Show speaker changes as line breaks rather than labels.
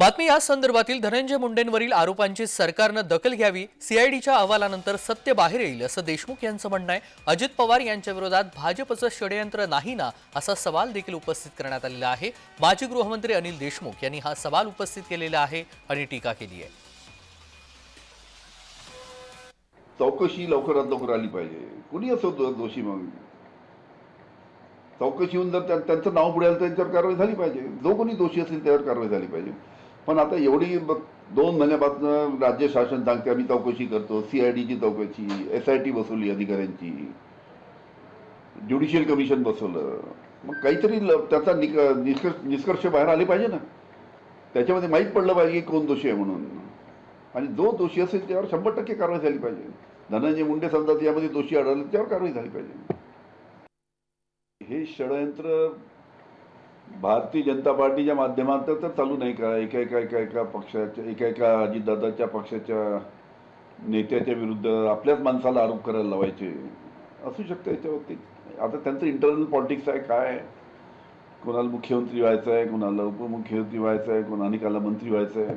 बातमी या संदर्भातील धनंजय मुंडेंवरील आरोपांची सरकारनं दखल घ्यावी सीआयडीच्या अहवालानंतर सत्य बाहेर येईल असं देशमुख यांचं म्हणणं आहे. अजित पवार यांच्या विरोधात भाजपचं षडयंत्र नाही ना असा सवाल देखील उपस्थित करण्यात आलेला आहे. माजी गृहमंत्री अनिल देशमुख यांनी हा सवाल उपस्थित केलेला आहे आणि टीका केली आहे.
चौकशी लवकरात लवकर आली पाहिजे. कुणी असो दोषी मग चौकशी होऊन जर त्यांचं नाव पुढे आलं त्यांच्यावर कारवाई झाली पाहिजे. जो कोणी दोषी असेल त्यावर कारवाई झाली पाहिजे. पण आता एवढी दोन महिन्यापासून राज्य शासन सांगते आम्ही चौकशी करतो सीआयडीची चौकशी एस आय टी बसवली अधिकाऱ्यांची ज्युडिशियल कमिशन बसवलं. मग काहीतरी त्याचा निक निष्कर्ष निष्कर्ष बाहेर आले पाहिजे ना. त्याच्यामध्ये माहीत पडलं पाहिजे की कोण दोषी आहे म्हणून. आणि जो दोषी असेल त्यावर शंभर टक्के कारवाई झाली पाहिजे. धनंजय मुंडे समजा यामध्ये दोषी आढळले त्यावर कारवाई झाली पाहिजे. हे षडयंत्र भारतीय जनता पार्टीच्या माध्यमातून तर चालू नाही का? एका एका एका एका पक्षाच्या एका एका अजितदादाच्या पक्षाच्या नेत्याच्या विरुद्ध आपल्याच माणसाला आरोप करायला लावायचे. असू शकतं याच्यावरती. आता त्यांचं इंटरनल पॉलिटिक्स आहे काय कोणाला मुख्यमंत्री व्हायचं आहे कोणाला उपमुख्यमंत्री व्हायचं आहे कोणाला मंत्री व्हायचं आहे?